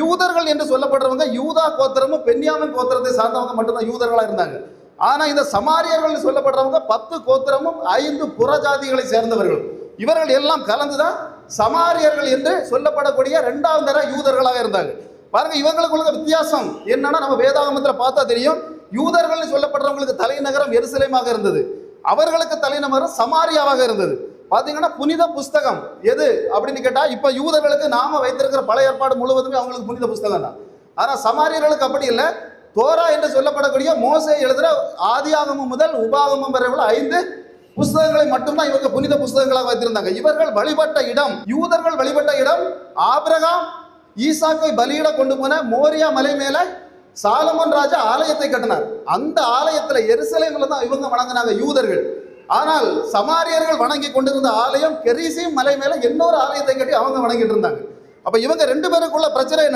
யூதர்கள் என்று சொல்லப்படுறவங்க யூதா கோத்திரமும் பென்யாமின் கோத்திரத்தை சார்ந்தவங்க மட்டும்தான் யூதர்களாக இருந்தாங்க. ஆனால் இந்த சமாரியர்கள் சொல்லப்படுறவங்க பத்து கோத்திரமும் ஐந்து புறஜாதிகளை சேர்ந்தவர்கள். இவர்கள் எல்லாம் கலந்துதான் சமாரியர்கள் என்று சொல்லப்படக்கூடிய ரெண்டாவது தர யூதர்களாக இருந்தாங்க. பாருங்க இவங்களுக்குள்ள வித்தியாசம் என்னன்னா நம்ம வேதாகமத்தில் பார்த்தா தெரியும். யூதர்கள் சொல்லப்படுறவங்களுக்கு தலைநகரம் எருசலேமாக இருந்தது. அவர்களுக்கு தலைநகரம் சமாரியாவாக இருந்தது. பார்த்தீங்கன்னா புனித புஸ்தகம். எது? அப்படின்னு கேட்டால் இப்போ யூதர்களுக்கு நாம வைத்திருக்கிற பழைய ஏற்பாடு முழுவதுமே அவங்களுக்கு புனித புஸ்தகம் தான். ஆனால் சமாரியர்களுக்கு அப்படி இல்லை. தோரா என்று சொல்லப்படக்கூடிய மோசே எழுதுகிற ஆதியாகமம் முதல் உபாகமம் வரை உள்ள ஐந்து புஸ்தகங்களை மட்டும்தான் இவங்க புனித புஸ்தகங்களாக வைத்திருந்தாங்க. இவர்கள் வழிபட்ட இடம் யூதர்கள் வழிபட்ட இடம் ஆபிரகாம் ஈசாக்கை பலியிட கொண்டு போன மோரியா மலை மேல சாலமன் ராஜா ஆலயத்தை கட்டினார். அந்த ஆலயத்துல எருசலேம்ல தான் இவங்க வணங்கினாங்க யூதர்கள். ஆனால் சமாரியர்கள் வணங்கி கொண்டிருந்த ஆலயம் கெரிசியும் மலை மேல இன்னொரு ஆலயத்தை கட்டி அவங்க வணங்கிட்டு இருந்தாங்க. அப்ப இவங்க ரெண்டு பேருக்குள்ள பிரச்சனை என்ன?